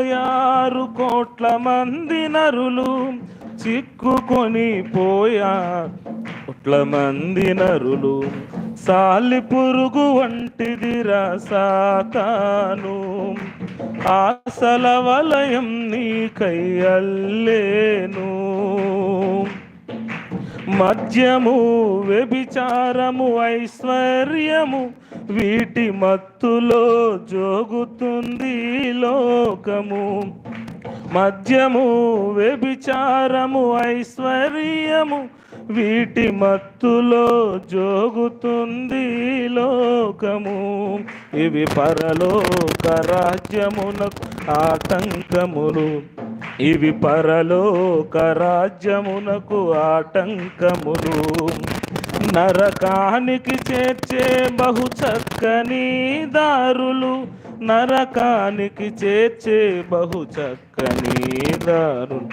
ఆరు కోట్ల మంది నరులు చిక్కుకొని పోయా కోట్ల మంది నరులు. సాలి పురుగు వంటిది సాతాను. ఆసల వలయం నీకయ్యల్లేను మద్యము వ్యభిచారము ఐశ్వర్యము వీటి మత్తులో జోగుతుంది లోకము. మద్యము వ్యభిచారము ఐశ్వర్యము వీటి మత్తులో జోగుతుంది లోకము. ఇవి పరలోక రాజ్యమునకు ఆటంకములు. ఇవి పరలోక రాజ్యమునకు ఆటంకములు. నరకానికి చేర్చే బహు చక్కని దారులు. నరకానికి చేర్చే బహు చక్కని దారులు.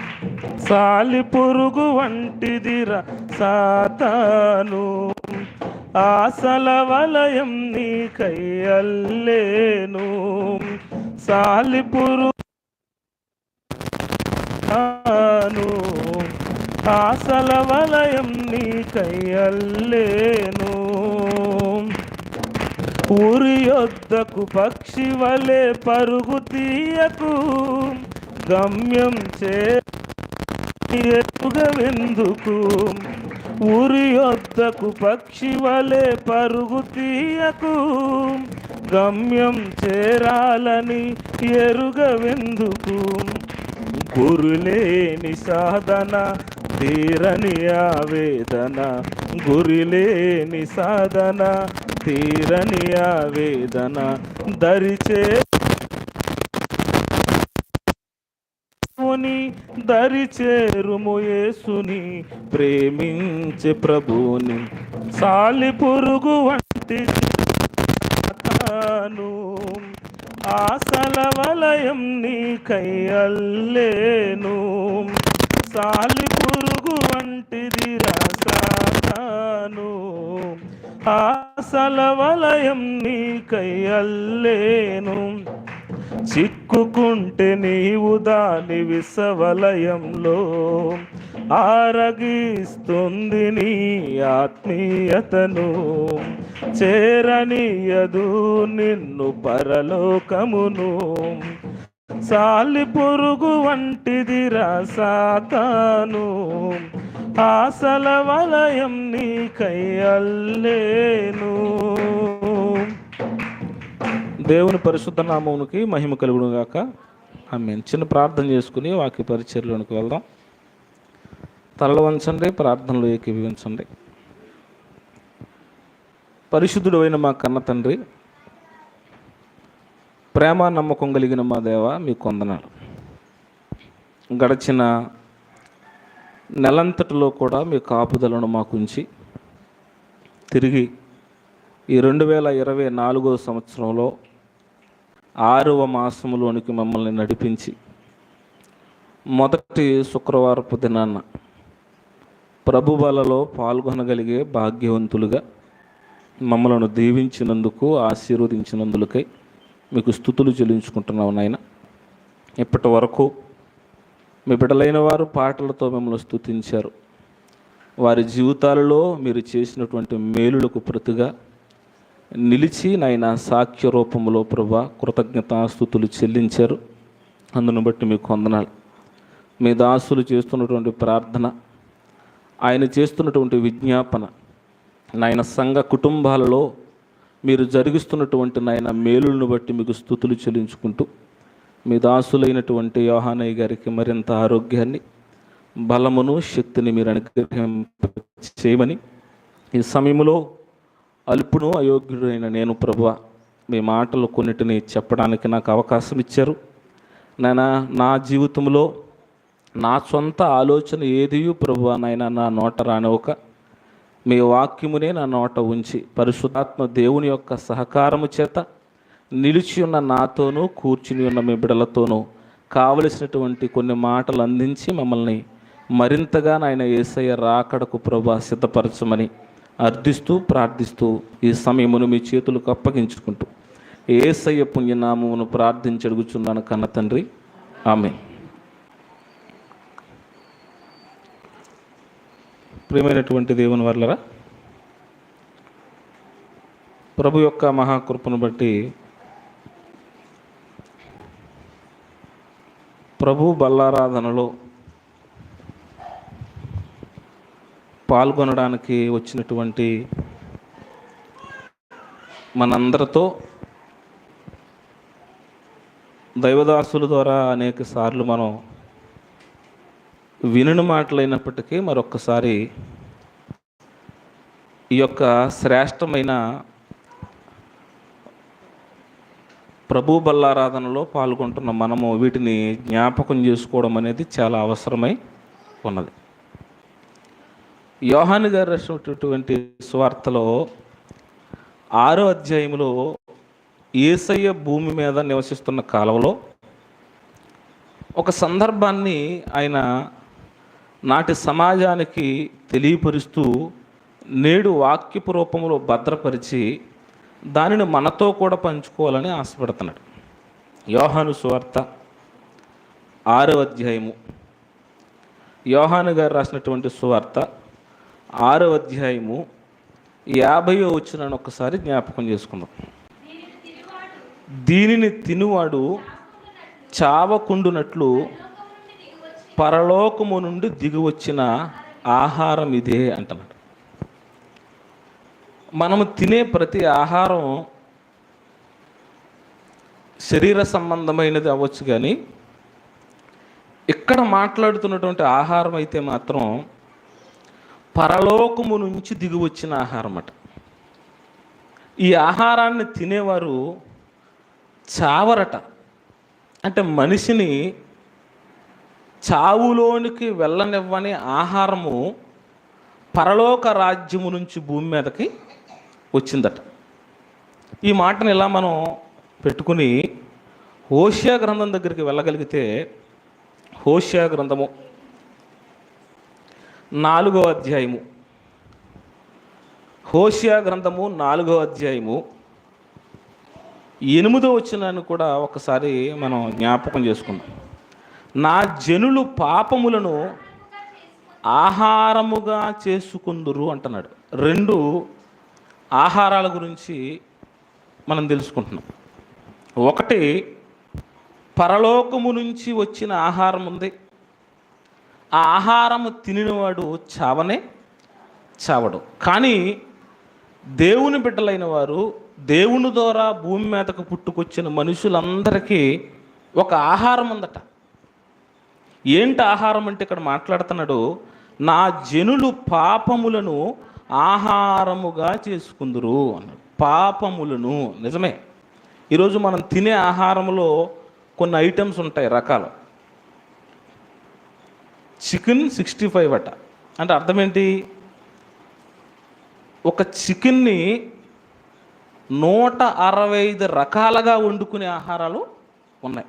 సాలి పురుగు వంటిదిరా సాతాను. ఆసల వలయం నీకయ్యల్లేను సాలి పురుగు ఆను ఆశల వలయం నీకయ్యల్లేను ఊరి యొద్దకు పక్షి వలె పరుగు తీయకు. గమ్యం చేరుగవెందుకు ఊరి యొద్దకు పక్షి వలె పరుగు తీయకు. గమ్యం చేరాలని ఎరుగవెందుకు గురులేని సాధన తీరని ఆవేదన. గురిలేని సాధన తీరని ఆవేదన. దరిచే ముని యేసుని ప్రేమించే ప్రభుని సాలి పురుగు వంటి తాను ఆసల వలయం నీకయ్యల్లేను సాలి పురుగు వంటిది రాసాను. ఆసల వలయం నీకయ్యల్లేను చిక్కుకుంటే నీవు దాని విసవలయంలో ఆరగిస్తుంది నీ ఆత్మీయతను. చేరనీయదు నిన్ను పరలోకమును. సాలి పురుగు వంటిది రాసాతాను ఆసల వలయం నీకయ్యల్లేను దేవుని పరిశుద్ధ నామమునికి మహిమ కలుగును గాక. ఆమె చిన్న ప్రార్థన చేసుకుని వాక్య పరిచర్లోనికి వెళ్దాం. తలలు వంచండి ప్రార్థనలు ఏకీభవించండి. పరిశుద్ధుడు అయిన మా కన్న తండ్రి ప్రేమ నమ్మకం కలిగిన మా దేవ మీ కొందనాలు. గడిచిన నెలంతటిలో కూడా మీ కాపుదలను మాకుంచి తిరిగి ఈ రెండు వేల ఇరవై నాలుగో సంవత్సరంలో ఆరవ మాసములోనికి మమ్మల్ని నడిపించి మొదటి శుక్రవారపు దినాన్న ప్రభువలలో పాల్గొనగలిగే భాగ్యవంతులుగా మమ్మలను దీవించినందుకు ఆశీర్వదించినందులకై మీకు స్థుతులు చెల్లించుకుంటున్నాం నాయన. ఇప్పటి వరకు మీ బిడ్డలైన వారు పాటలతో మిమ్మల్ని స్థుతించారు. వారి జీవితాలలో మీరు చేసినటువంటి మేలులకు ప్రతిగా నిలిచి నాయన సాక్ష్య రూపంలో ప్రభా కృతజ్ఞతాస్థుతులు చెల్లించారు. అందును బట్టి మీకు వందనాలు. మీ దాసులు చేస్తున్నటువంటి ప్రార్థన ఆయన చేస్తున్నటువంటి విజ్ఞాపన నాయన సంఘ కుటుంబాలలో మీరు జరిగిస్తున్నటువంటి నాయన మేలులను బట్టి మీకు స్థుతులు చెల్లించుకుంటూ మీ దాసులైనటువంటి యోహానయ్య గారికి మరింత ఆరోగ్యాన్ని బలమును శక్తిని మీరు అనుగ్రహం చేయమని ఈ సమయంలో అల్పును అయోగ్యుడైన నేను ప్రభువ మీ మాటలు కొన్నిటిని చెప్పడానికి నాకు అవకాశం ఇచ్చారు. నాయన నా జీవితంలో నా సొంత ఆలోచన ఏదియూ ప్రభు నాయన నా నోట రానివ్వక మీ వాక్యమునే నా నోట ఉంచి పరిశుద్ధాత్మ దేవుని యొక్క సహకారము చేత నిలిచి ఉన్న నాతోనూ కూర్చుని ఉన్న మీ బిడలతోనూ కావలసినటువంటి కొన్ని మాటలు అందించి మమ్మల్ని మరింతగా నాయన ఏసయ్య రాకడకు ప్రభా సిద్ధపరచమని అర్థిస్తూ ప్రార్థిస్తూ ఈ సమయమును మీ చేతులకు అప్పగించుకుంటూ ఏసయ్య పుణ్యనామమును ప్రార్థించడుగుచున్నాను కన్న తండ్రి. ఆమె ప్రియమైనటువంటి దేవుని వర్లరా ప్రభు యొక్క మహాకృపను బట్టి ప్రభు బల్లారాధనలో పాల్గొనడానికి వచ్చినటువంటి మనందరితో దైవదాసుల ద్వారా అనేక సార్లు మనం వినని మాటలైనప్పటికీ మరొక్కసారి ఈ యొక్క శ్రేష్టమైన ప్రభు బల్లారాధనలో పాల్గొంటున్న మనము వీటిని జ్ఞాపకం చేసుకోవడం అనేది చాలా అవసరమై ఉన్నది. యోహాను గారు రాసినటువంటి స్వార్థలో ఆరో అధ్యాయంలో ఏసయ్య భూమి మీద నివసిస్తున్న కాలంలో ఒక సందర్భాన్ని ఆయన నాటి సమాజానికి తెలియపరుస్తూ నేడు వాక్యపు రూపంలో భద్రపరిచి దానిని మనతో కూడా పంచుకోవాలని ఆశపడుతున్నాడు. యోహాను సువార్త ఆరో అధ్యాయము. యోహాను గారు రాసినటువంటి సువార్త ఆరో అధ్యాయము యాభయో వచ్చిన ఒకసారి జ్ఞాపకం చేసుకుందాం. దీనిని తినువాడు చావకుండునట్లు పరలోకము నుండి దిగివచ్చిన ఆహారం ఇదే అంటున్నాడు. మనము తినే ప్రతి ఆహారం శరీర సంబంధమైనది అవ్వచ్చు కానీ ఇక్కడ మాట్లాడుతున్నటువంటి ఆహారం అయితే మాత్రం పరలోకము నుంచి దిగి వచ్చిన ఆహారం అట ఈ ఆహారాన్ని తినేవారు చావరట. అంటే మనిషిని చావులోనికి వెళ్ళనివ్వని ఆహారము పరలోక రాజ్యము నుంచి భూమి మీదకి వచ్చిందట. ఈ మాటను ఇలా మనం పెట్టుకుని హోషియా గ్రంథం దగ్గరికి వెళ్ళగలిగితే హోషియా గ్రంథము నాలుగో అధ్యాయము. హోషియా గ్రంథము నాలుగో అధ్యాయము. ఎనిమిదో వచ్చినాన్ని కూడా ఒకసారి మనం జ్ఞాపకం చేసుకుందాం. నా జనులు పాపములను ఆహారముగా చేసుకుందురు అంటున్నాడు. రెండు ఆహారాల గురించి మనం తెలుసుకుంటున్నాం. ఒకటి పరలోకము నుంచి వచ్చిన ఆహారం ఉంది. ఆ ఆహారము తినినవాడు చావనే చావడు. కానీ దేవుని బిడ్డలైన వారు దేవుని ద్వారా భూమి మీదకు పుట్టుకొచ్చిన మనుషులందరికీ ఒక ఆహారం ఉందట. ఏంటి ఆహారం అంటే ఇక్కడ మాట్లాడుతున్నాడు? నా జనులు పాపములను ఆహారముగా చేసుకుందురు అన్నాడు. పాపములను నిజమే. ఈరోజు మనం తినే ఆహారంలో కొన్ని ఐటమ్స్ ఉంటాయి రకాలు. చికెన్ సిక్స్టీ ఫైవ్ అట. అంటే అర్థం ఏంటి ఒక చికెన్ని నూట అరవై ఐదు రకాలుగా వండుకునే ఆహారాలు ఉన్నాయి.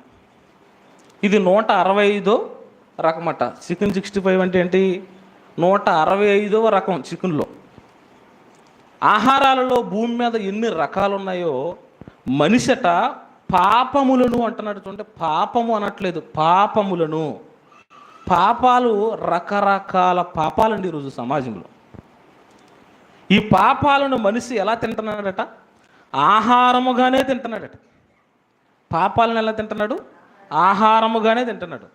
ఇది నూట అరవై ఐదో రకమట. చికెన్ సిక్స్టీ ఫైవ్ అంటే ఏంటి? నూట అరవై ఐదవ రకం చికెన్లో. ఆహారాలలో భూమి మీద ఎన్ని రకాలు ఉన్నాయో మనిషట పాపములను అంటున్నట్టు అంటే పాపము అనట్లేదు పాపములను. పాపాలు రకరకాల పాపాలండి ఈరోజు సమాజంలో. ఈ పాపాలను మనిషి ఎలా తింటున్నాడట? ఆహారముగానే తింటున్నాడట. పాపాలను ఎలా తింటున్నాడు? ఆహారముగానే తింటున్నాడు.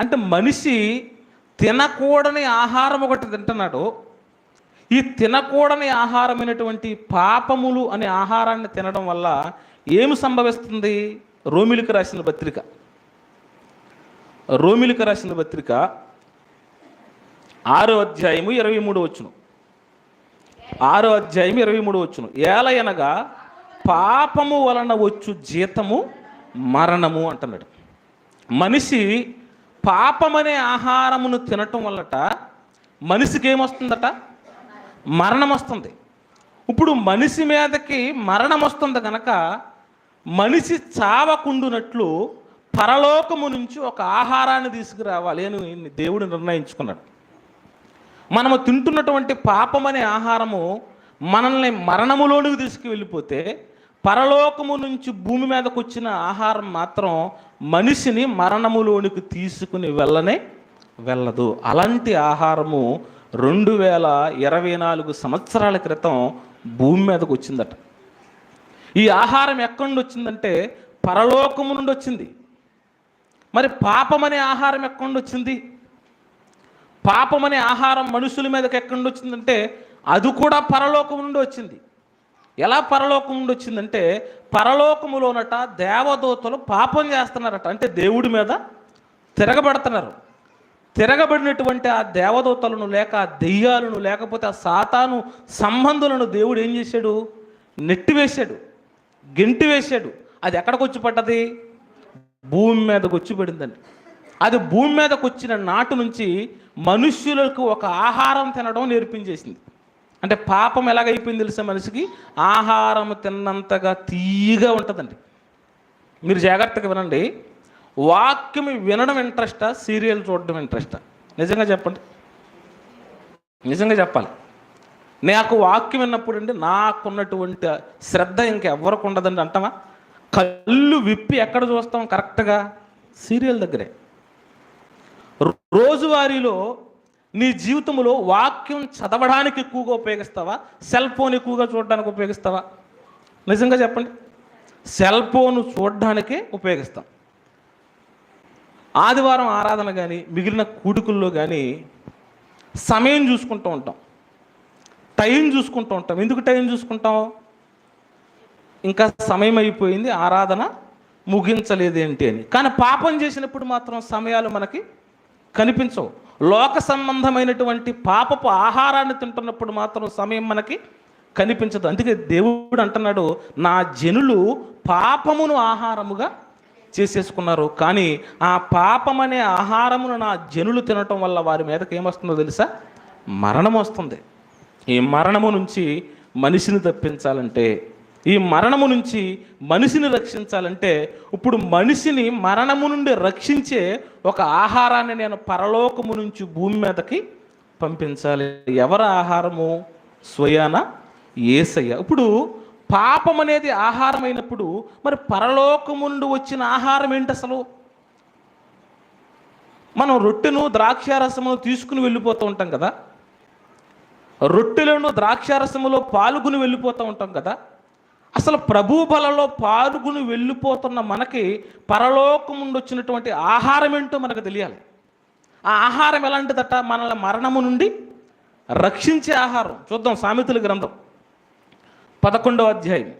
అంటే మనిషి తినకూడని ఆహారం ఒకటి తింటున్నాడు. ఈ తినకూడని ఆహారమైనటువంటి పాపములు అనే ఆహారాన్ని తినడం వల్ల ఏమి సంభవిస్తుంది? రోమిలికి రాసిన పత్రిక. రోమిలికి రాసిన పత్రిక ఆరో అధ్యాయము ఇరవై మూడు వచ్చును ఆరో అధ్యాయం ఇరవై మూడు వచ్చును ఏలయనగా పాపము వలన వచ్చు జీతము మరణము అంటున్నాడు. మనిషి పాపమనే ఆహారమును తినటం వల్లట మనిషికి ఏమొస్తుందట మరణం వస్తుంది. ఇప్పుడు మనిషి మీదకి మరణం వస్తుంది కనుక మనిషి చావకుండునట్లు పరలోకము నుంచి ఒక ఆహారాన్ని తీసుకురావాలి అని దేవుడు నిర్ణయించుకున్నాడు. మనము తింటున్నటువంటి పాపం అనే ఆహారము మనల్ని మరణములోనికి తీసుకువెళ్ళిపోతే పరలోకము నుంచి భూమి మీదకు వచ్చిన ఆహారం మాత్రం మనిషిని మరణములోనికి తీసుకుని వెళ్ళనే వెళ్ళదు. అలాంటి ఆహారము రెండు వేల ఇరవై నాలుగు సంవత్సరాల క్రితం భూమి మీదకు వచ్చిందట. ఈ ఆహారం ఎక్కడి నుండి వచ్చిందంటే పరలోకము నుండి వచ్చింది. మరి పాపం అనే ఆహారం ఎక్కడి వచ్చింది పాపం అనే ఆహారం మనుషుల మీదకి ఎక్కడి వచ్చిందంటే అది కూడా పరలోకం నుండి వచ్చింది ఎలా పరలోకం నుండి వచ్చిందంటే పరలోకములోనట దేవదూతలు పాపం చేస్తున్నారట. అంటే దేవుడి మీద తిరగబడుతున్నారు. తిరగబడినటువంటి ఆ దేవదూతలను లేక ఆ దెయ్యాలను లేకపోతే ఆ సాతాను సంబంధులను దేవుడు ఏం చేశాడు? నెట్టివేశాడు. గెంటి వేశాడు అది ఎక్కడికి వచ్చి పడ్డది? భూమి మీదకు వచ్చి పడిందండి. అది భూమి మీదకు వచ్చిన నాటు నుంచి మనుష్యులకు ఒక ఆహారం తినడం నేర్పించేసింది. అంటే పాపం ఎలాగైపోయింది తెలుసా మనిషికి? ఆహారం తిన్నంతగా తీయగా ఉంటుందండి. మీరు జాగ్రత్తగా వినండి. వాక్యం వినడం ఇంట్రెస్టా? సీరియల్ చూడడం ఇంట్రెస్టా? నిజంగా చెప్పండి. నిజంగా చెప్పాలి. నాకు వాక్యం విన్నప్పుడు అండి నాకున్నటువంటి శ్రద్ధ ఇంకెవ్వరికి ఉండదండి అంటావా? కళ్ళు విప్పి ఎక్కడ చూస్తాం కరెక్ట్గా? సీరియల్ దగ్గరే. రోజువారీలో నీ జీవితంలో వాక్యం చదవడానికి ఎక్కువగా ఉపయోగిస్తావా? సెల్ ఫోన్ ఎక్కువగా చూడడానికి ఉపయోగిస్తావా? నిజంగా చెప్పండి. సెల్ ఫోన్ చూడడానికే ఉపయోగిస్తాం. ఆదివారం ఆరాధన కానీ మిగిలిన కూడుకుల్లో కానీ సమయం చూసుకుంటూ ఉంటాం. టైం చూసుకుంటూ ఉంటాం. ఎందుకు టైం చూసుకుంటాం? ఇంకా సమయం అయిపోయింది ఆరాధన ముగించలేదేంటి అని. కానీ పాపం చేసినప్పుడు మాత్రం సమయాలు మనకి కనిపించవు. లోక సంబంధమైనటువంటి పాపపు ఆహారాన్ని తింటున్నప్పుడు మాత్రం సమయం మనకి కనిపించదు. అందుకే దేవుడు అంటున్నాడు నా జనులు పాపమును ఆహారముగా చేసేసుకున్నారు. కానీ ఆ పాపం అనే ఆహారమును నా జనులు తినటం వల్ల వారి మీదకి ఏమొస్తుందో తెలుసా? మరణం వస్తుంది ఈ మరణము నుంచి మనిషిని తప్పించాలంటే ఈ మరణము నుంచి మనిషిని రక్షించాలంటే ఇప్పుడు మనిషిని మరణము నుండి రక్షించే ఒక ఆహారాన్ని నేను పరలోకము నుంచి భూమి మీదకి పంపించాలి. ఎవరి ఆహారము? స్వయాన ఏసయ్య. ఇప్పుడు పాపం అనేది ఆహారం అయినప్పుడు మరి పరలోకము నుండి వచ్చిన ఆహారం ఏంటి అసలు? మనం రొట్టెను ద్రాక్షారసమును తీసుకుని వెళ్ళిపోతూ ఉంటాం కదా. రొట్టెలను ద్రాక్షారసములో పాల్గొని వెళ్ళిపోతూ ఉంటాం కదా. అసలు ప్రభు బలలో పాల్గొని వెళ్ళిపోతున్న మనకి పరలోకం నుండి వచ్చినటువంటి ఆహారం ఏంటో మనకు తెలియాలి. ఆ ఆహారం ఎలాంటిదట? మనల్ని మరణము నుండి రక్షించే ఆహారం. చూద్దాం సామెతల గ్రంథం పదకొండవ అధ్యాయం.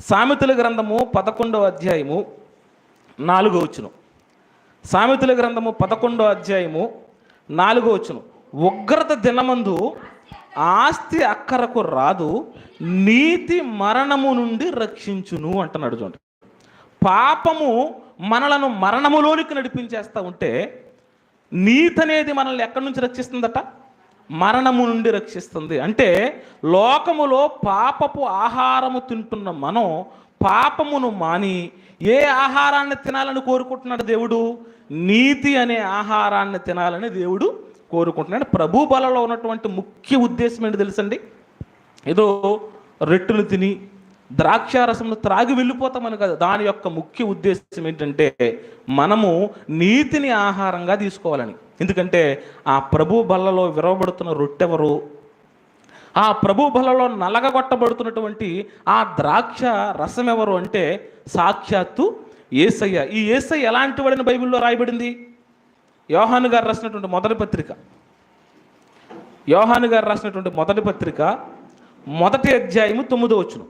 సామెతల గ్రంథము పదకొండవ అధ్యాయము నాలుగో వచ్చును సామెతల గ్రంథము పదకొండో అధ్యాయము నాలుగో వచ్చును ఉగ్రత దినమందు ఆస్తి అక్కరకు రాదు నీతి మరణము నుండి రక్షించును అంటున్నాడు చూడండి. పాపము మనలను మరణములోనికి నడిపించేస్తూ ఉంటే నీతి అనేది మనల్ని ఎక్కడి నుంచి రక్షిస్తుందట? మరణము నుండి రక్షిస్తుంది. అంటే లోకములో పాపపు ఆహారము తింటున్న మనం పాపమును మాని ఏ ఆహారాన్ని తినాలని కోరుకుంటున్నాడు దేవుడు? నీతి అనే ఆహారాన్ని తినాలని దేవుడు కోరుకుంటున్నాను. ప్రభు బలలో ఉన్నటువంటి ముఖ్య ఉద్దేశం ఏంటి తెలుసండి? ఏదో రెట్టును తిని ద్రాక్షారసమును త్రాగి వెళ్ళిపోతామని కదా. దాని యొక్క ముఖ్య ఉద్దేశం ఏంటంటే మనము నీతిని ఆహారంగా తీసుకోవాలని. ఎందుకంటే ఆ ప్రభు బల్లలో విరవబడుతున్న రొట్టెవరు ఆ ప్రభు బలలో నలగగొట్టబడుతున్నటువంటి ఆ ద్రాక్ష రసం ఎవరు అంటే సాక్షాత్తు ఏసయ్య. ఈ ఏసయ్య ఎలాంటి వాడిని బైబిల్లో రాయబడింది? యోహాను గారు రాసినటువంటి మొదటి పత్రిక. యోహాను గారు రాసినటువంటి మొదటి పత్రిక మొదటి అధ్యాయము తొమ్మిదో వచ్చును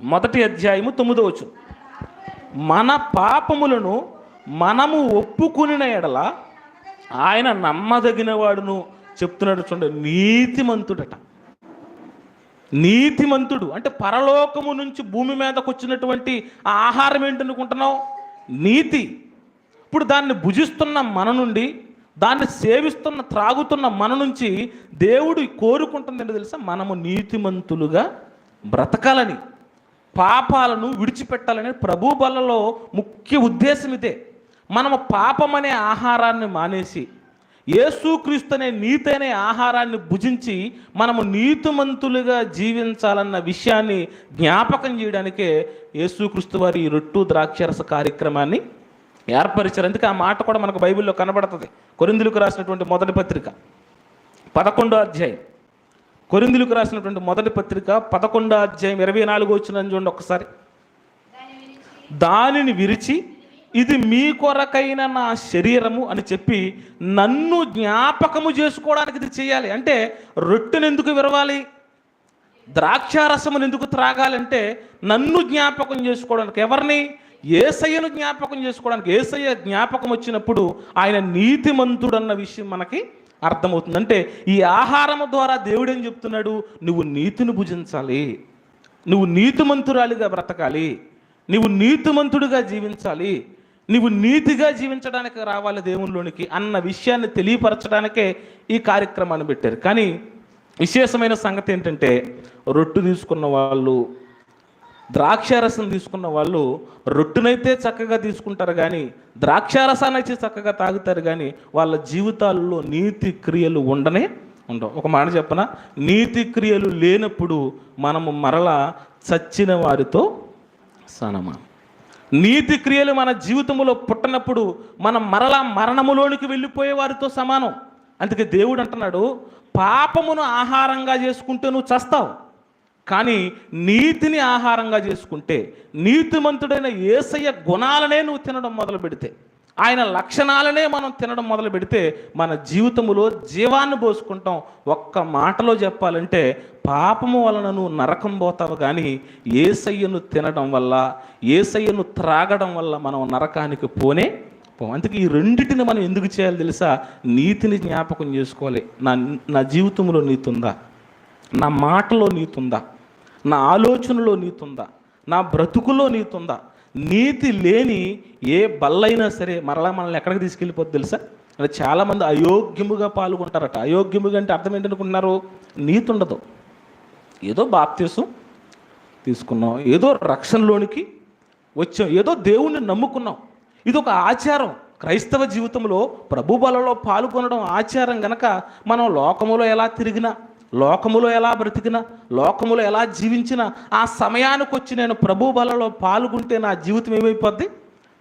మొదటి అధ్యాయము తొమ్మిదో వచ్చును మన పాపములను మనము ఒప్పుకునిన ఎడల ఆయన నమ్మదగిన వాడును చెప్తున్నాడు చూడండి నీతిమంతుడట. నీతిమంతుడు అంటే పరలోకము నుంచి భూమి మీదకు వచ్చినటువంటి ఆ ఆహారం ఏంటనుకుంటున్నావు? నీతి. ఇప్పుడు దాన్ని భుజిస్తున్న మన నుండి దాన్ని సేవిస్తున్న త్రాగుతున్న మన నుంచి దేవుడు కోరుకుంటుంది ఏంటో తెలుసా? మనము నీతిమంతులుగా బ్రతకాలని పాపాలను విడిచిపెట్టాలని ప్రభు బలలో ముఖ్య ఉద్దేశం ఇదే. మనము పాపం అనే ఆహారాన్ని మానేసి యేసుక్రీస్తు అనే నీతనే ఆహారాన్ని భుజించి మనము నీతిమంతులుగా జీవించాలన్న విషయాన్ని జ్ఞాపకం చేయడానికే యేసుక్రీస్తు వారి ఈ రొట్టు ద్రాక్షరస కార్యక్రమాన్ని ఏర్పరిచారు. అందుకే ఆ మాట కూడా మనకు బైబిల్లో కనబడుతుంది. కొరిందులకు రాసినటువంటి మొదటి పత్రిక పదకొండో అధ్యాయం. కొరిందులకు రాసినటువంటి మొదటి పత్రిక పదకొండో అధ్యాయం ఇరవై నాలుగు వచ్చిన చూడండి ఒకసారి. దానిని విరిచి ఇది మీ కొరకైన నా శరీరము అని చెప్పి నన్ను జ్ఞాపకము చేసుకోవడానికి ఇది చేయాలి. అంటే రొట్టెను ఎందుకు విరవాలి? ద్రాక్షారసమును ఎందుకు త్రాగాలంటే నన్ను జ్ఞాపకం చేసుకోవడానికి. ఎవరిని? ఏసయ్యను జ్ఞాపకం చేసుకోవడానికి ఏసయ్య జ్ఞాపకం వచ్చినప్పుడు ఆయన నీతిమంతుడన్న విషయం మనకి అర్థమవుతుంది. అంటే ఈ ఆహారము ద్వారా దేవుడు ఏం చెప్తున్నాడు? నువ్వు నీతిని భుజించాలి. నువ్వు నీతిమంతురాలిగా బ్రతకాలి. నువ్వు నీతిమంతుడిగా జీవించాలి. నువ్వు నీతిగా జీవించడానికి రావాలి దేవునిలోనికి అన్న విషయాన్ని తెలియపరచడానికే ఈ కార్యక్రమాన్ని పెట్టారు. కానీ విశేషమైన సంగతి ఏంటంటే రొట్టు తీసుకున్న వాళ్ళు ద్రాక్షారసం తీసుకున్న వాళ్ళు రొట్టునైతే చక్కగా తీసుకుంటారు కానీ ద్రాక్షారసాన్ని అయితే చక్కగా తాగుతారు కానీ వాళ్ళ జీవితాల్లో నీతి క్రియలు ఉండనే ఉండవు. ఒక మాట చెప్పన? నీతి క్రియలు లేనప్పుడు మనము మరలా చచ్చిన వారితో సనమా. నీతి క్రియలు మన జీవితంలో పుట్టనప్పుడు మనం మరలా మరణములోనికి వెళ్ళిపోయే వారితో సమానం. అందుకే దేవుడు అంటున్నాడు పాపమును ఆహారంగా చేసుకుంటే నువ్వు చస్తావు. కానీ నీతిని ఆహారంగా చేసుకుంటే నీతిమంతుడైన ఏసయ్య గుణాలనే నువ్వు తినడం మొదలు పెడితే ఆయన లక్షణాలనే మనం తినడం మొదలు పెడితే మన జీవితంలో జీవాన్ని పోసుకుంటాం. ఒక్క మాటలో చెప్పాలంటే పాపము వలన నువ్వు నరకం పోతావు కానీ ఏసయ్యను తినడం వల్ల ఏసయ్యను త్రాగడం వల్ల మనం నరకానికి పోనే పోం అందుకే ఈ రెండింటిని మనం ఎందుకు చేయాలి తెలుసా? నీతిని జ్ఞాపకం చేసుకోవాలి. నా నా జీవితంలో నీతుందా? ఉందా నా మాటలో నీతుందా? నా ఆలోచనలో నీతుందా? నా బ్రతుకులో నీతుందా? నీతి లేని ఏ బల్లైనా సరే మరలా మనల్ని ఎక్కడికి తీసుకెళ్ళిపోద్ది తెలుసా? అంటే చాలామంది అయోగ్యముగా పాల్గొంటారట. అయోగ్యముగా అంటే అర్థం ఏంటనుకుంటున్నారు? నీతి ఉండదు ఏదో బాప్తీసం తీసుకున్నాం. ఏదో రక్షణలోనికి వచ్చాం. ఏదో దేవుణ్ణి నమ్ముకున్నాం. ఇది ఒక ఆచారం. క్రైస్తవ జీవితంలో ప్రభు బలలో పాల్గొనడం ఆచారం గనక మనం లోకములో ఎలా తిరిగినా లోకములో ఎలా బ్రతికినా లోకములో ఎలా జీవించినా ఆ సమయానికి వచ్చి నేను ప్రభు బలలో పాల్గొంటే నా జీవితం ఏమైపోద్ది?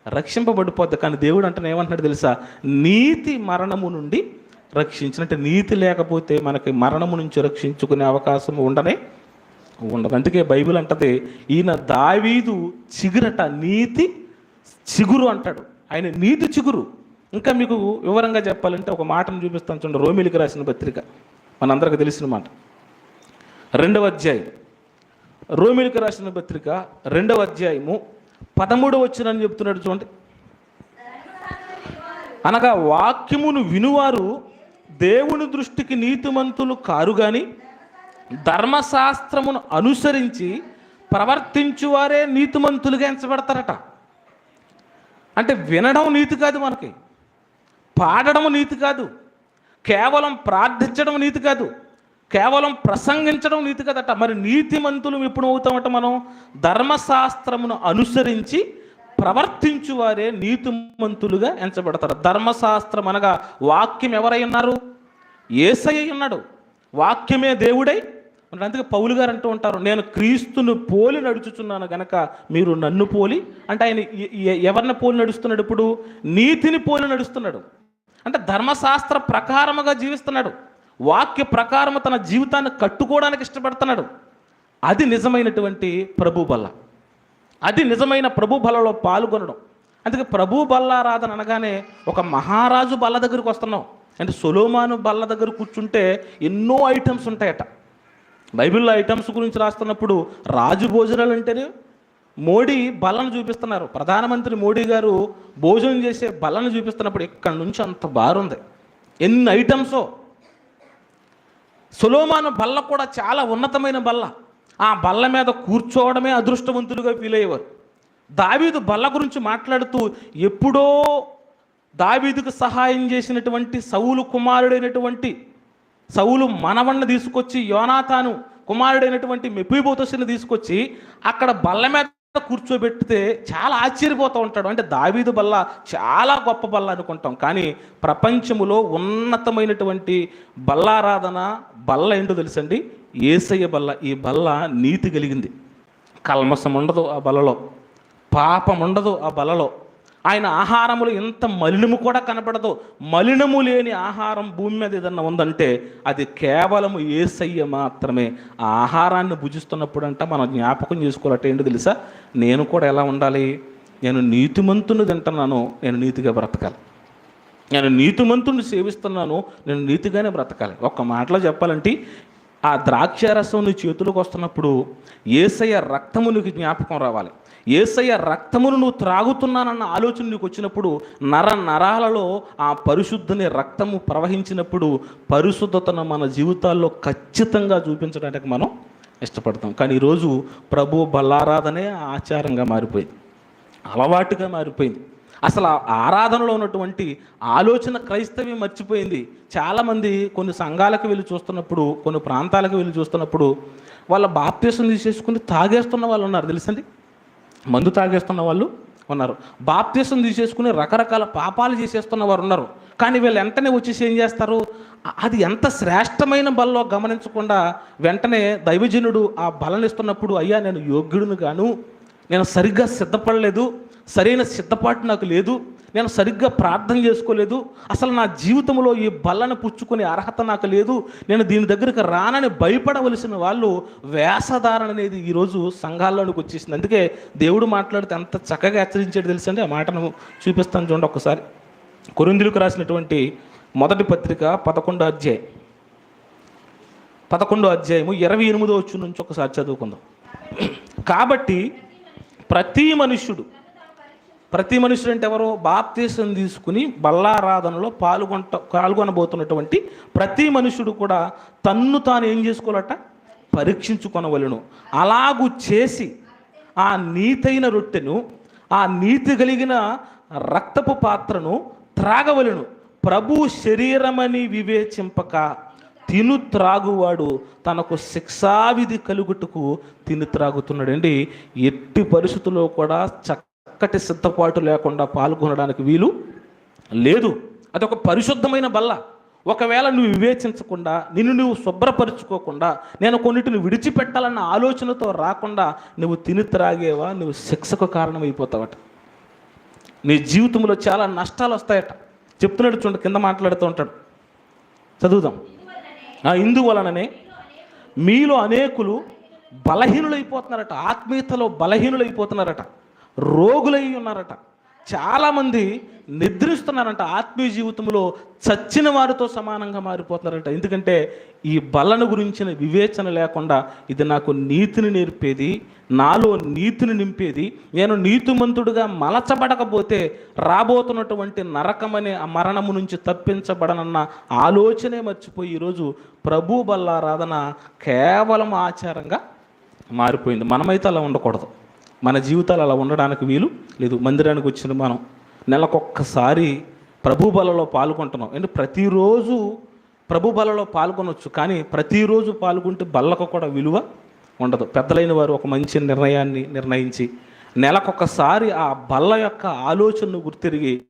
రక్షింపబడిపోద్ది. కానీ దేవుడు అంటే ఏమంటున్నాడు తెలుసా? నీతి మరణము నుండి రక్షించినట్టు నీతి లేకపోతే మనకి మరణము నుంచి రక్షించుకునే అవకాశం ఉండనే ఉండదు. అందుకే బైబిల్ అంటది ఈయన దావీదు చిగురట నీతి చిగురు అంటాడు. ఆయన నీతి చిగురు. ఇంకా మీకు వివరంగా చెప్పాలంటే ఒక మాటను చూపిస్తాను చూడండి. రోమిలికి రాసిన పత్రిక. మనందరికి తెలిసిన మాట. రెండవ అధ్యాయం. రోమిలకు రాసిన పత్రిక రెండవ అధ్యాయము పదమూడవ వచ్చినని చెప్తున్నాడు చూడండి. అనగా వాక్యమును వినువారు దేవుని దృష్టికి నీతిమంతులు కారు కానీ ధర్మశాస్త్రమును అనుసరించి ప్రవర్తించువారే నీతిమంతులుగా ఎంచబడతారట. అంటే వినడం నీతి కాదు మనకి పాడడం నీతి కాదు. కేవలం ప్రార్థించడం నీతి కాదు కేవలం ప్రసంగించడం నీతి కదట. మరి నీతిమంతులు ఎప్పుడు అవుతామట మనం? ధర్మశాస్త్రమును అనుసరించి ప్రవర్తించువారే నీతిమంతులుగా ఎంచబడతారు. ధర్మశాస్త్రం అనగా వాక్యం ఎవరై ఉన్నారు? ఏసయ్య ఉన్నాడు. వాక్యమే దేవుడై మరి అందుకే పౌలు గారు అంటూ ఉంటారు నేను క్రీస్తును పోలి నడుచుచున్నాను గనక మీరు నన్ను పోలి. అంటే ఆయన ఎవరిని పోలి నడుస్తున్నాడు ఇప్పుడు? నీతిని పోలి నడుస్తున్నాడు. అంటే ధర్మశాస్త్ర ప్రకారముగా జీవిస్తున్నాడు. వాక్య ప్రకారము తన జీవితాన్ని కట్టుకోవడానికి ఇష్టపడుతున్నాడు. అది నిజమైనటువంటి ప్రభు బల్ల అది నిజమైన ప్రభు బలలో పాల్గొనడం. అందుకే ప్రభు బల్లారాధన అనగానే ఒక మహారాజు బల్ల దగ్గరికి వస్తున్నాం. అంటే సొలోమాను బల్ల దగ్గర కూర్చుంటే ఎన్నో ఐటమ్స్ ఉంటాయట. బైబిల్లో ఐటమ్స్ గురించి రాస్తున్నప్పుడు రాజు భోజనాలు అంటేనే మోడీ బల్లను చూపిస్తున్నారు. ప్రధానమంత్రి మోడీ గారు భోజనం చేసే బలను చూపిస్తున్నప్పుడు ఇక్కడ నుంచి అంత బారుంది. ఎన్ని ఐటమ్సో సులోమాన బల్ల కూడా చాలా ఉన్నతమైన బల్ల. ఆ బల్ల మీద కూర్చోవడమే అదృష్టవంతులుగా ఫీల్ అయ్యేవారు. దావీదు బల్ల గురించి మాట్లాడుతూ ఎప్పుడో దావీదుకు సహాయం చేసినటువంటి సౌలు కుమారుడైనటువంటి సౌలు మనవణ్ణి తీసుకొచ్చి యోనాతాను కుమారుడైనటువంటి మెప్పిబోతస్సుని తీసుకొచ్చి అక్కడ బల్ల మీద కూర్చోబెడితే చాలా ఆశ్చర్యపోతూ ఉంటాడు. అంటే దావీదు బల్ల చాలా గొప్ప బల్ల అనుకుంటాం. కానీ ప్రపంచములో ఉన్నతమైనటువంటి బల్లారాధన బల్ల ఏంటో తెలుసండి? ఏసయ్య బల్ల. ఈ బల్ల నీతి కలిగింది. కల్మసం ఉండదు ఆ బలలో పాపం ఉండదు ఆ బలలో ఆయన ఆహారములు ఎంత మలినము కూడా కనపడదు. మలినము లేని ఆహారం భూమి మీద ఏదన్నా ఉందంటే అది కేవలము ఏసయ్య మాత్రమే. ఆ ఆహారాన్ని భుజిస్తున్నప్పుడు అంట మనం జ్ఞాపకం చేసుకోవాలంటే ఏంటి తెలుసా? నేను కూడా ఎలా ఉండాలి? నేను నీతిమంతుని తింటున్నాను నేను నీతిగా బ్రతకాలి. నేను నీతిమంతుని సేవిస్తున్నాను నేను నీతిగానే బ్రతకాలి. ఒక్క మాటలో చెప్పాలంటే ఆ ద్రాక్షారసం నీ చేతులకు వస్తున్నప్పుడు ఏసయ్య రక్తము నీకు జ్ఞాపకం రావాలి. ఏసయ్య రక్తమును నువ్వు త్రాగుతున్నానన్న ఆలోచన నీకు వచ్చినప్పుడు నర నరాలలో ఆ పరిశుద్ధని రక్తము ప్రవహించినప్పుడు పరిశుద్ధతను మన జీవితాల్లో ఖచ్చితంగా చూపించడానికి మనం ఇష్టపడతాం. కానీ ఈరోజు ప్రభు బల్లారాధనే ఆచారంగా మారిపోయింది. అలవాటుగా మారిపోయింది. అసలు ఆరాధనలో ఉన్నటువంటి ఆలోచన క్రైస్తవ్యం మర్చిపోయింది. చాలామంది కొన్ని సంఘాలకు వెళ్ళి చూస్తున్నప్పుడు కొన్ని ప్రాంతాలకు వెళ్ళి చూస్తున్నప్పుడు వాళ్ళ బాప్తీసం తీసేసుకుని తాగేస్తున్న వాళ్ళు ఉన్నారు. తెలుసండి? మందు తాగేస్తున్న వాళ్ళు ఉన్నారు. బాప్తీసం తీసేసుకుని రకరకాల పాపాలు చేసేస్తున్న వారు ఉన్నారు. కానీ వీళ్ళు వెంటనే వచ్చేసి ఏం చేస్తారు? అది ఎంత శ్రేష్టమైన బలలో గమనించకుండా వెంటనే దైవజనుడు ఆ బలం ఇస్తున్నప్పుడు అయ్యా నేను యోగ్యుడిని గాను. నేను సరిగ్గా సిద్ధపడలేదు. సరైన సిద్ధపాటు నాకు లేదు. నేను సరిగ్గా ప్రార్థన చేసుకోలేదు. అసలు నా జీవితంలో ఈ బల్లను పుచ్చుకునే అర్హత నాకు లేదు. నేను దీని దగ్గరికి రానని భయపడవలసిన వాళ్ళు వేషధారణ అనేది ఈరోజు సంఘాల్లోనికి వచ్చేసింది. అందుకే దేవుడు మాట్లాడితే అంత చక్కగా హెచ్చరించాడు తెలుసండి? ఆ మాటను చూపిస్తాను చూడండి ఒకసారి. కొరిందులకు రాసినటువంటి మొదటి పత్రిక పదకొండో అధ్యాయం. పదకొండో అధ్యాయము ఇరవై ఎనిమిదో వచ్చి నుంచి ఒకసారి చదువుకుందాం. కాబట్టి ప్రతి మనుష్యుడు ప్రతి మనుషుడు అంటే ఎవరో బాప్తీసం తీసుకుని బల్లారాధనలో పాల్గొంట పాల్గొనబోతున్నటువంటి ప్రతి మనుషుడు కూడా తన్ను తాను ఏం చేసుకోవాలట? పరీక్షించుకొనవలను. అలాగు చేసి ఆ నీతైన రొట్టెను ఆ నీతి కలిగిన రక్తపు పాత్రను త్రాగవలను. ప్రభు శరీరమని వివేచింపక తిను త్రాగువాడు తనకు శిక్షావిధి కలుగుటకు తిని త్రాగుతున్నాడండి. ఎట్టి పరిస్థితుల్లో కూడా చక్క చక్కటి సిద్ధపాటు లేకుండా పాల్గొనడానికి వీలు లేదు. అది ఒక పరిశుద్ధమైన బల్ల. ఒకవేళ నువ్వు వివేచించకుండా నిన్ను నువ్వు శుభ్రపరుచుకోకుండా నేను కొన్నిటిని విడిచిపెట్టాలన్న ఆలోచనతో రాకుండా నువ్వు తిని త్రాగేవా? నువ్వు శిక్షకు కారణమైపోతావట. నీ జీవితంలో చాలా నష్టాలు వస్తాయట. చెప్తున్నాడు చూడండి కింద మాట్లాడుతూ ఉంటాడు. చదువుదాం. ఆ ఇందువలననే మీలో అనేకులు బలహీనులైపోతున్నారట ఆత్మీయతలో బలహీనులైపోతున్నారట. రోగులై ఉన్నారట. చాలామంది నిద్రిస్తున్నారంట. ఆత్మీయ జీవితంలో చచ్చిన వారితో సమానంగా మారిపోతున్నారంట. ఎందుకంటే ఈ బలను గురించిన వివేచన లేకుండా ఇది నాకు నీతిని నేర్పేది నాలో నీతిని నింపేది నేను నీతిమంతుడుగా మలచబడకపోతే రాబోతున్నటువంటి నరకమనే ఆ మరణము నుంచి తప్పించబడనన్న ఆలోచనే మర్చిపోయి ఈరోజు ప్రభు బల్లారాధన కేవలం ఆచారంగా మారిపోయింది. మనమైతే అలా ఉండకూడదు. మన జీవితాలు అలా ఉండడానికి వీలు లేదు. మందిరానికి వచ్చిన మనం నెలకొక్కసారి ప్రభు బలలో పాల్గొంటున్నాం. అంటే ప్రతిరోజు ప్రభు బలలో పాల్గొనవచ్చు కానీ ప్రతిరోజు పాల్గొంటే బల్లకు కూడా విలువ ఉండదు. పెద్దలైన వారు ఒక మంచి నిర్ణయాన్ని నిర్ణయించి నెలకొకసారి ఆ బల్ల యొక్క ఆలోచనను గుర్తిరిగి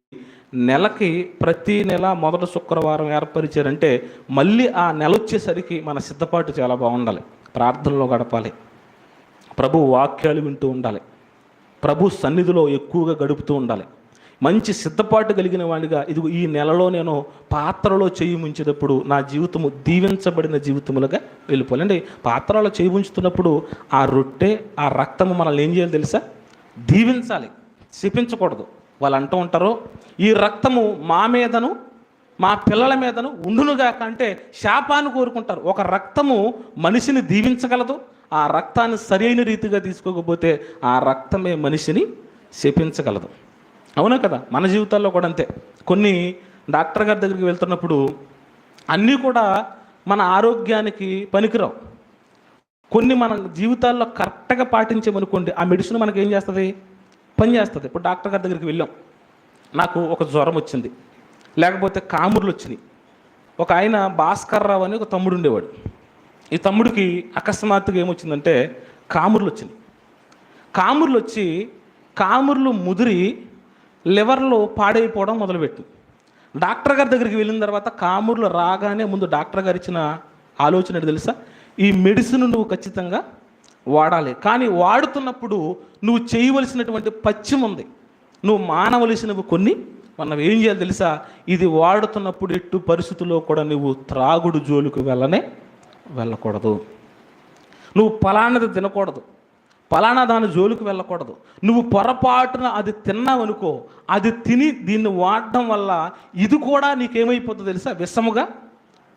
నెలకి ప్రతి నెల మొదటి శుక్రవారం ఏర్పరిచారంటే మళ్ళీ ఆ నెల వచ్చేసరికి మన సిద్ధపాటు చాలా బాగుండాలి. ప్రార్థనలో గడపాలి. ప్రభు వాక్యాలు వింటూ ఉండాలి. ప్రభు సన్నిధిలో ఎక్కువగా గడుపుతూ ఉండాలి. మంచి సిద్ధపాటు కలిగిన వాడిగా ఇది ఈ నెలలో నేను పాత్రలో చేయి ముంచేటప్పుడు నా జీవితము దీవించబడిన జీవితములుగా వెళ్ళిపోవాలి. అంటే పాత్రలో చేయి ఉంచుతున్నప్పుడు ఆ రొట్టె ఆ రక్తము మనల్ని ఏం చేయాలి తెలుసా? దీవించాలి. శపించకూడదు. వాళ్ళు అంటూ ఉంటారు ఈ రక్తము మా మీదను మా పిల్లల మీదను ఉండునుగాక అంటే శాపాన్ని కోరుకుంటారు. ఒక రక్తము మనిషిని దీవించగలదు ఆ రక్తాన్ని సరైన రీతిగా తీసుకోకపోతే ఆ రక్తమే మనిషిని శపించగలదు. అవునా కదా? మన జీవితాల్లో కూడా అంతే. కొన్ని డాక్టర్ గారి దగ్గరికి వెళ్తున్నప్పుడు అన్నీ కూడా మన ఆరోగ్యానికి పనికిరావు. కొన్ని మన జీవితాల్లో కరెక్ట్గా పాటించామనుకోండి ఆ మెడిసిన్ మనకి ఏం చేస్తుంది? పని చేస్తుంది. ఇప్పుడు డాక్టర్ గారి దగ్గరికి వెళ్ళాం. నాకు ఒక జ్వరం వచ్చింది. లేకపోతే కాముర్లు వచ్చినాయి ఒక ఆయన భాస్కర్ రావు అని ఒక తమ్ముడు ఉండేవాడు. ఈ తమ్ముడికి అకస్మాత్తుగా ఏమొచ్చిందంటే కాముర్లు వచ్చినాయి కాముర్లు వచ్చి కాముర్లు ముదిరి లివర్లో పాడైపోవడం మొదలుపెట్టింది. డాక్టర్ గారి దగ్గరికి వెళ్ళిన తర్వాత కాముర్లు రాగానే ముందు డాక్టర్ గారు ఇచ్చిన ఆలోచన తెలుసా? ఈ మెడిసిన్ నువ్వు ఖచ్చితంగా వాడాలి. కానీ వాడుతున్నప్పుడు నువ్వు చేయవలసినటువంటి పచ్చిమ ఉంది. నువ్వు మానవలసినవి కొన్ని మనం ఏం చేయాలి తెలుసా? ఇది వాడుతున్నప్పుడు ఎట్టు పరిస్థితుల్లో కూడా నువ్వు త్రాగుడు జోలికి వెళ్ళనే వెళ్ళకూడదు. నువ్వు ఫలానది తినకూడదు. ఫలానా దాని జోలికి వెళ్ళకూడదు. నువ్వు పొరపాటున అది తిన్నావనుకో అది తిని దీన్ని వాడడం వల్ల ఇది కూడా నీకేమైపోతుంది తెలుసా? విషముగా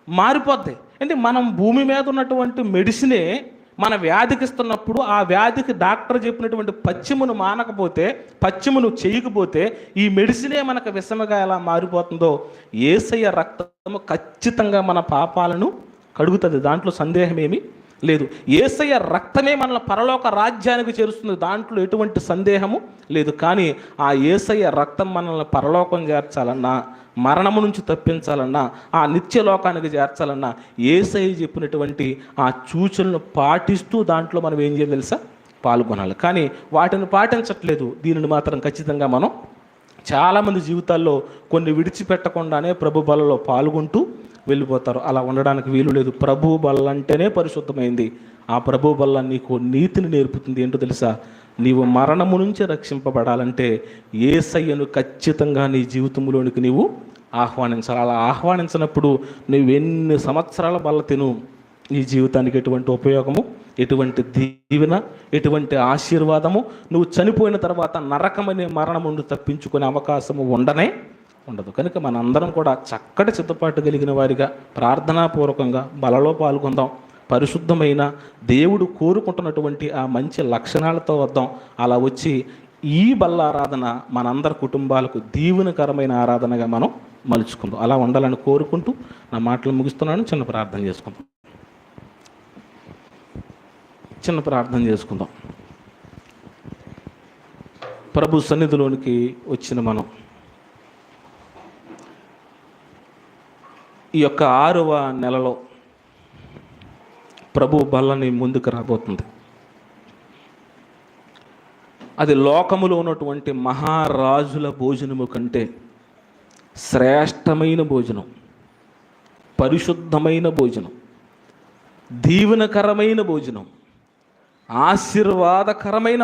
మారిపోద్ది. అంటే మనం భూమి మీద ఉన్నటువంటి మెడిసినే మన వ్యాధికి ఇస్తున్నప్పుడు ఆ వ్యాధికి డాక్టర్ చెప్పినటువంటి పచ్చిమును మానకపోతే పచ్చిమును చేయకపోతే ఈ మెడిసినే మనకు విషముగా ఎలా మారిపోతుందో ఏసయ్య రక్తము ఖచ్చితంగా మన పాపాలను కడుగుతుంది. దాంట్లో సందేహమేమి లేదు. ఏసయ్య రక్తమే మనల్ని పరలోక రాజ్యానికి చేరుస్తుంది. దాంట్లో ఎటువంటి సందేహము లేదు. కానీ ఆ ఏసయ్య రక్తం మనల్ని పరలోకం చేర్చాలన్నా మరణము నుంచి తప్పించాలన్నా ఆ నిత్య లోకానికి చేర్చాలన్నా ఏసయ్య చెప్పినటువంటి ఆ సూచనలు పాటిస్తూ దాంట్లో మనం ఏం చేయాలి తెలుసా? పాల్గొనాలి. కానీ వాటిని పాటించట్లేదు. దీనిని మాత్రం ఖచ్చితంగా మనం చాలామంది జీవితాల్లో కొన్ని విడిచిపెట్టకుండానే ప్రభు బలలో పాల్గొంటూ వెళ్ళిపోతారు. అలా ఉండడానికి వీలు లేదు. ప్రభు బల్ల అంటేనే పరిశుద్ధమైంది. ఆ ప్రభు బల్ల నీకు నీతిని నేర్పుతుంది. ఏంటో తెలుసా? నీవు మరణము నుంచి రక్షింపబడాలంటే ఏసయ్యను ఖచ్చితంగా నీ జీవితంలోనికి నీవు ఆహ్వానించాలి. అలా ఆహ్వానించినప్పుడు నువ్వు ఎన్ని సంవత్సరాల బల్ల తిను? నీ జీవితానికి ఎటువంటి ఉపయోగము? ఎటువంటి దీవెన ఎటువంటి ఆశీర్వాదము నువ్వు చనిపోయిన తర్వాత నరకమనే మరణం నుండి తప్పించుకునే అవకాశము ఉండనే ఉండదు. కనుక మనందరం కూడా చక్కటి చిత్తపాటు కలిగిన వారిగా ప్రార్థనాపూర్వకంగా బలలో పాల్గొందాం. పరిశుద్ధమైన దేవుడు కోరుకుంటున్నటువంటి ఆ మంచి లక్షణాలతో వద్దాం. అలా వచ్చి ఈ బల్ల ఆరాధన మనందరి కుటుంబాలకు దీవెనకరమైన ఆరాధనగా మనం మలుచుకుందాం. అలా ఉండాలని కోరుకుంటూ నా మాటలు ముగిస్తున్నాను. చిన్న ప్రార్థన చేసుకుందాం. చిన్న ప్రార్థన చేసుకుందాం. ప్రభు సన్నిధిలోనికి వచ్చిన మనం ఈ యొక్క ఆరవ నెలలో ప్రభు బల్లని ముందుకు రాబోతుంది. అది లోకములో ఉన్నటువంటి మహారాజుల భోజనము కంటే శ్రేష్టమైన భోజనం పరిశుద్ధమైన భోజనం దీవెనకరమైన భోజనం ఆశీర్వాదకరమైన